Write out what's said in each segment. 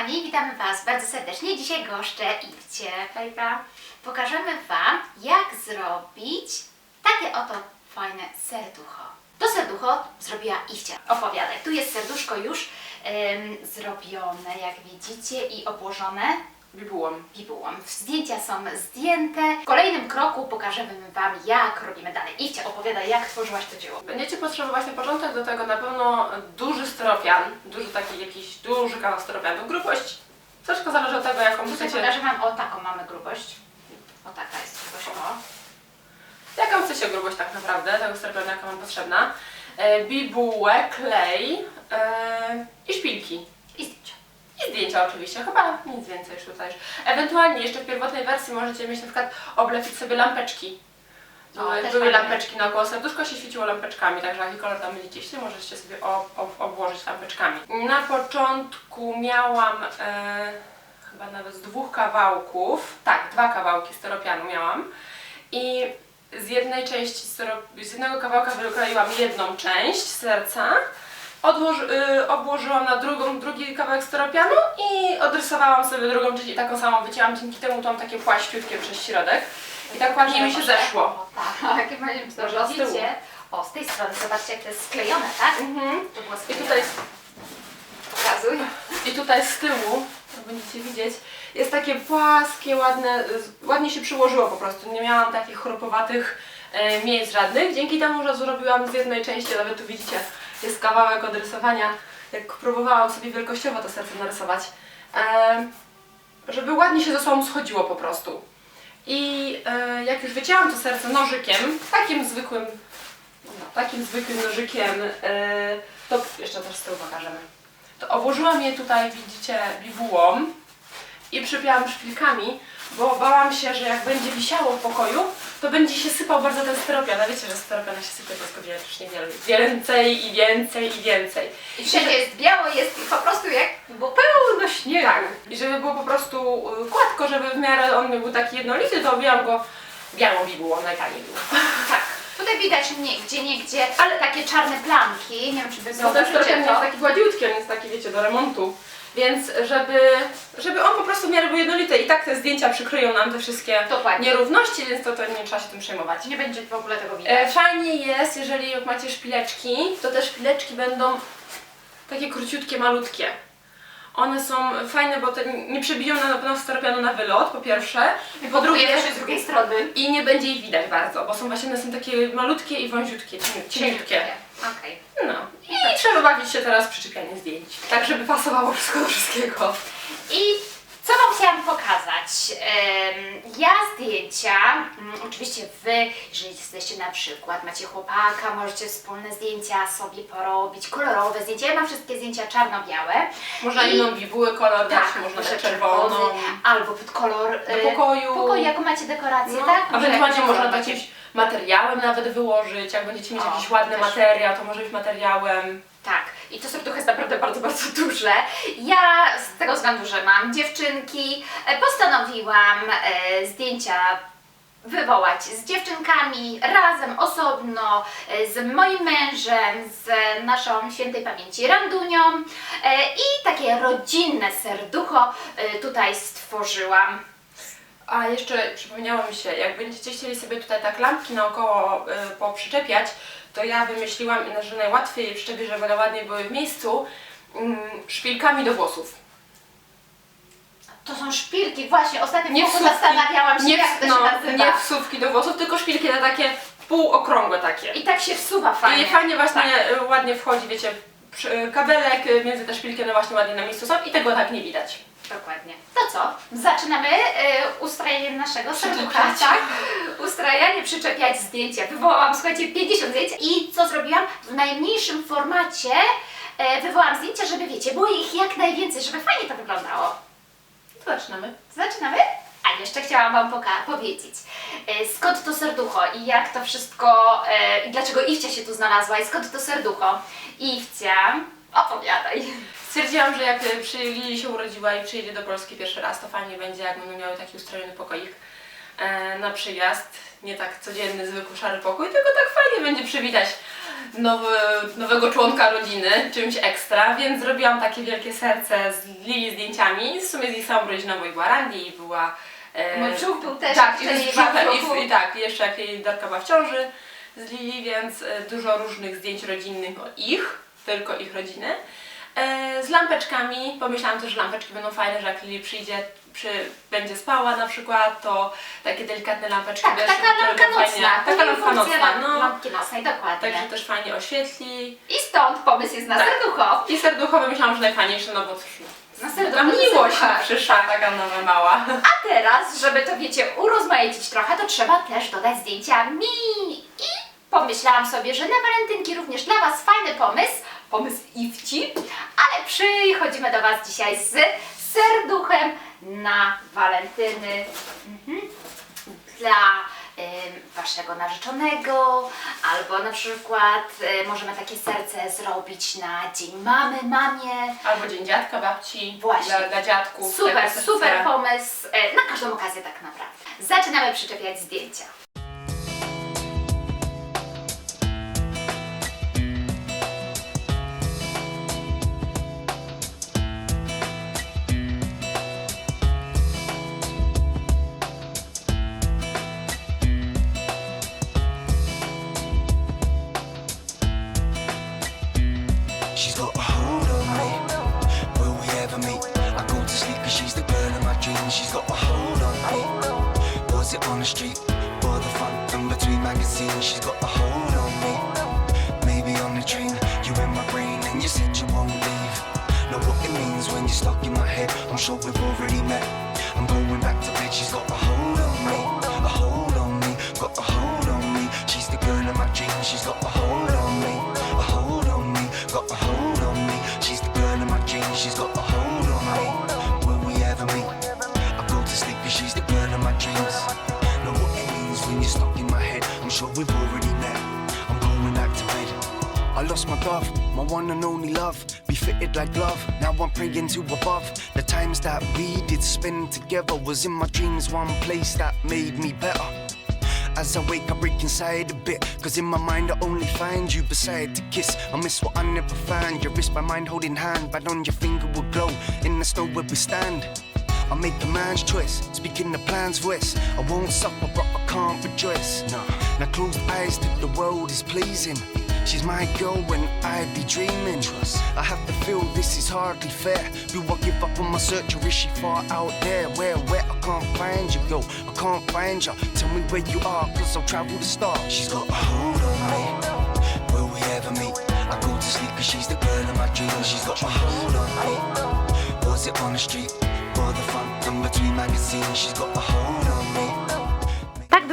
kochani, witamy Was bardzo serdecznie. Dzisiaj goszczę Iwcie. Hejka. Pokażemy Wam, jak zrobić takie oto fajne serducho. To serducho zrobiła Iwcia. Opowiadaj. Tu jest serduszko już zrobione, jak widzicie, i obłożone Bibułą. bibułą. Zdjęcia są zdjęte. W kolejnym kroku pokażemy Wam, jak robimy dalej. Iwcia, opowiadaj, jak tworzyłaś to dzieło. Będziecie potrzebować na początek do tego na pewno duży styropian, duży taki jakiś duży kawał styropianu. Grubość troszkę zależy od tego jaką Tutaj chcecie, pokażę Wam, o taką mamy grubość. O taka jest grubość, o. jaką chcecie grubość tak naprawdę, tego styropianu jaka Wam potrzebna. E, bibułę, klej e, i szpilki. I zdjęcia. Oczywiście, chyba nic więcej już tutaj. Ewentualnie jeszcze w pierwotnej wersji możecie mieć na przykład oblepić sobie lampeczki. O, Były, też były fajne. lampeczki naokoło, serduszko się świeciło lampeczkami, także jaki kolor tam będziecie chcieli, możecie sobie ob, ob, obłożyć lampeczkami. Na początku miałam e, chyba nawet z dwóch kawałków, tak, dwa kawałki styropianu miałam i z jednej części, z jednego kawałka wykroiłam jedną część serca, odłoży, y, obłożyłam na drugą, drugi kawałek styropianu i odrysowałam sobie drugą część i taką samą wycięłam, dzięki temu to mam takie płaściutkie przez środek i tak ładnie mi się zeszło. Tak, jakie fajnie mi Może z tyłu. Widzicie? O, z tej strony, zobaczcie jak to jest sklejone, tak? Mhm. To było I sklejone. tutaj, Pokazuj. I tutaj z tyłu, to będziecie widzieć, jest takie płaskie, ładne, ładnie się przyłożyło po prostu. Nie miałam takich chropowatych e, miejsc żadnych. Dzięki temu, że zrobiłam z jednej części, nawet tu widzicie, jest kawałek od rysowania, jak próbowałam sobie wielkościowo to serce narysować, żeby ładnie się ze sobą schodziło po prostu. I e, jak już wycięłam to serce nożykiem, takim zwykłym, no, takim zwykłym nożykiem, e, to jeszcze też z tyłu pokażemy. To obłożyłam je tutaj, widzicie, bibułą i przypięłam szpilkami, bo bałam się, że jak będzie wisiało w pokoju, to będzie się sypał bardzo ten styropian. A wiecie, że styropian się sypie, go wiecznie więcej i więcej i więcej. I wszędzie jest biało, jest po prostu jak było pełno śniegu. Tak. I żeby było po prostu y, gładko, żeby w miarę on był taki jednolity, to owijam go białą bibułą, najtaniej było. Tak. Tutaj widać nie, gdzie, nie gdzie, ale takie czarne plamki, nie wiem czy wy Bo ten zauważycie to. jest taki gładziutki, on jest taki, wiecie, do remontu. Więc żeby, żeby on po prostu w miarę był jednolity i tak te zdjęcia przykryją nam te wszystkie Dokładnie. nierówności, więc to, to nie trzeba się tym przejmować. Nie będzie w ogóle tego widać. E, fajnie jest, jeżeli jak macie szpileczki, to te szpileczki będą takie króciutkie, malutkie. One są fajne, bo te nie przebiją na pewno styropianu na wylot, po pierwsze. I po drugie, z drugiej strony. i nie będzie ich widać bardzo, bo są właśnie one są takie malutkie i wąziutkie, cieniu- cieniutkie. Okej. No. Trzeba bawić się teraz przyczepianie zdjęć. Tak, żeby pasowało wszystko do wszystkiego. I co Wam chciałam pokazać? Em, Ja zdjęcia, mm, oczywiście Wy, jeżeli jesteście na przykład, macie chłopaka, możecie wspólne zdjęcia sobie porobić, kolorowe zdjęcia. Ja mam wszystkie zdjęcia czarno-białe. Można I- inną bibułę kolor dać, Tak, można może dać czerwoną. albo pod kolor Do e, pokoju. pokoju, jaką macie dekorację, No, tak? Ewentualnie można zrobić. jakimś materiałem nawet wyłożyć, jak będziecie mieć O, jakiś ładny też. materiał, to może być materiałem. Tak, i to serducho jest naprawdę bardzo, bardzo duże. Ja z tego względu, że mam dziewczynki, e, postanowiłam e, zdjęcia wywołać z dziewczynkami, razem, osobno, e, z moim mężem, z naszą świętej pamięci Randunią e, i takie rodzinne serducho tutaj stworzyłam. A jeszcze przypomniało mi się, jak będziecie chcieli sobie tutaj tak lampki naokoło y, poprzyczepiać, to ja wymyśliłam, że najłatwiej przyczepić, żeby one ładnie były w miejscu, mm, szpilkami do włosów. To są szpilki, właśnie, ostatnio w wsówki, zastanawiałam się, nie, jak w- to no, się nazywa. nie wsówki do włosów, tylko szpilki na takie półokrągłe takie. I tak się wsuwa fajnie. I fajnie właśnie y, ładnie wchodzi, wiecie, przy- y, kabelek y, między te szpilki, one właśnie ładnie na miejscu są i tego tak nie widać. Dokładnie. To co? Zaczynamy y, ustrajanie naszego serducha, Przyczepiać. tak? Ustrajanie, przyczepiać zdjęcia. Wywołałam, słuchajcie, 50 zdjęć i co zrobiłam? W najmniejszym formacie e, wywołałam zdjęcia, żeby wiecie, było ich jak najwięcej, żeby fajnie to wyglądało. To zaczynamy. Zaczynamy? A jeszcze chciałam Wam poka- powiedzieć, e, skąd to serducho i jak to wszystko, e, i dlaczego Iwcia się tu znalazła i skąd to serducho. Iwcia, opowiadaj. Stwierdziłam, że jak y, przy Lili się urodziła i przyjedzie do Polski pierwszy raz, to fajnie będzie, jak będą miały taki ustrojony pokoik. e, na przyjazd. Nie tak codzienny, zwykły szary pokój, tylko tak fajnie będzie przywitać nowy, nowego członka rodziny, czymś ekstra, więc zrobiłam takie wielkie serce z Lili zdjęciami. W sumie z jej samą rodziną, bo i była Randy i była... e, Mój brzuch był też tak, i, brzuchem, i, i tak, jeszcze jak jej Dorka była w ciąży z Lili, więc e, dużo różnych zdjęć rodzinnych o ich, tylko ich rodziny. E, z lampeczkami, pomyślałam też, że lampeczki będą fajne, że jak Lili przyjdzie, przy, będzie spała na przykład, to takie delikatne lampeczki Tak, wiesz, taka lampka będą nocna. fajnie, taka lampka nocna, no. lampki nocnej, dokładnie. Także też fajnie oświetli. I stąd pomysł jest na Tak. serducho. I serduchowe myślałam, że najfajniejsze, no bo cóż, Na serducho. miłość przyszła, taka nowa mała. A teraz, żeby to wiecie, urozmaicić trochę, to trzeba też dodać zdjęcia mi. I pomyślałam sobie, że na walentynki również dla Was fajny pomysł, pomysł Iwci, ale przychodzimy do Was dzisiaj z serduchem na walentyny. Mhm. Dla Waszego narzeczonego, albo na przykład e, możemy takie serce zrobić na Dzień Mamy, mamie. Albo dzień dziadka, babci, Właśnie. Dla, dla dziadków. Super, super pomysł e, na każdą okazję tak naprawdę. Zaczynamy przyczepiać zdjęcia. Dreams. She's got a hold on me. Was it on the street? Or the front and between magazines? She's got a hold on me. Maybe on the train, you in my brain and you said you won't leave. Know what it means when you're stuck in my head. I'm sure we've already met. I'm we've already met. I'm going back to bed. I lost my dove, my one and only love. Be fitted like glove. Now I'm praying to above. The times that we did spend together was in my dreams, one place that made me better. As I wake, I break inside a bit. Cause in my mind, I only find you beside to kiss. I miss what I never found. Your wrist by mine holding hand, but on your finger will glow in the snow where we stand. I make a man's choice, speaking the plan's voice. I won't suffer, but I can't rejoice. No. Now closed eyes that the world is pleasing. She's my girl when I be dreaming. Trust. I have to feel this is hardly fair. Do I give up on my search or is she far out there? Where, where I can't find you, yo. I can't find you. Tell me where you are, cause I'll travel the star. She's got a hold on me. Will we ever meet? I go to sleep cause she's the girl of my dreams. She's got a hold on me. Was it on the street? Or the front and between magazines? She's got a hold on me. Tak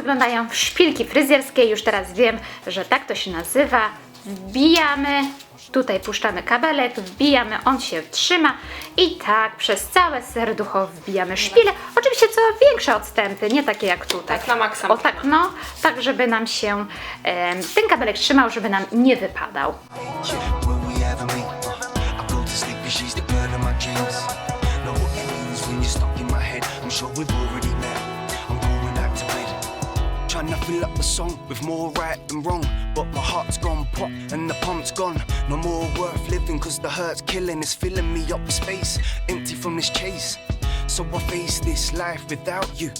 wyglądają szpilki fryzjerskie. Już teraz wiem, że tak to się nazywa. Wbijamy, tutaj puszczamy kabelek, wbijamy, on się trzyma i tak przez całe serducho wbijamy szpile. Oczywiście co większe odstępy, nie takie jak tutaj. Tak na maksa. O tak, no, tak żeby nam się ten kabelek trzymał, żeby nam nie wypadał. Fill up the song with more right than wrong. But my heart's gone pop and the pump's gone. No more worth living cause the hurt's killing. It's filling me up with space. Empty from this chase. So I face this life without you.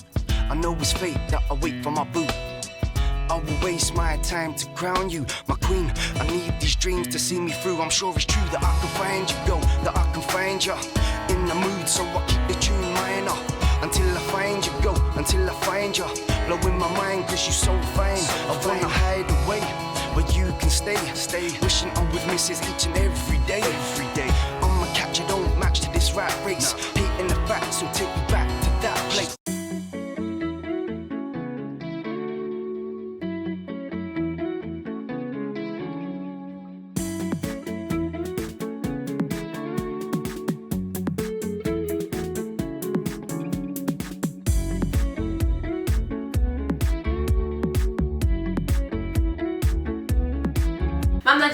I know it's fate that I wait for my boo. I will waste my time to crown you, my queen. I need these dreams to see me through. I'm sure it's true that I can find you, girl, that I can find you in the mood. So I keep the tune minor until I find you, go, until I find you. Blowing my mind cause you so fine. I wanna hide away, but you can stay, stay. Wishing I was misses each and every day, every day. I'm a catch, I don't match to this rat race.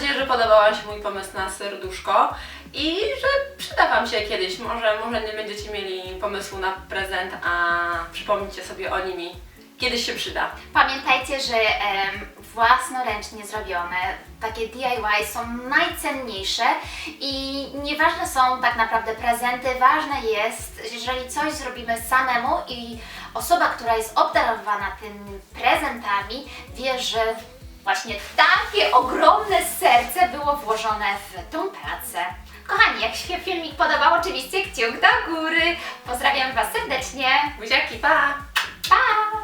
Nadzieję, że podobał Wam się mój pomysł na serduszko i że przyda Wam się kiedyś. Może, może nie będziecie mieli pomysłu na prezent, a przypomnicie sobie o nimi kiedyś się przyda. Pamiętajcie, że em, własnoręcznie zrobione takie DIY są najcenniejsze i nieważne są tak naprawdę prezenty, ważne jest, jeżeli coś zrobimy samemu i osoba, która jest obdarowana tymi prezentami, wie, że właśnie takie ogromne serce było włożone w tą pracę. Kochani, jak się filmik podobał, oczywiście kciuk do góry. Pozdrawiam Was serdecznie. Buziaki, pa! Pa!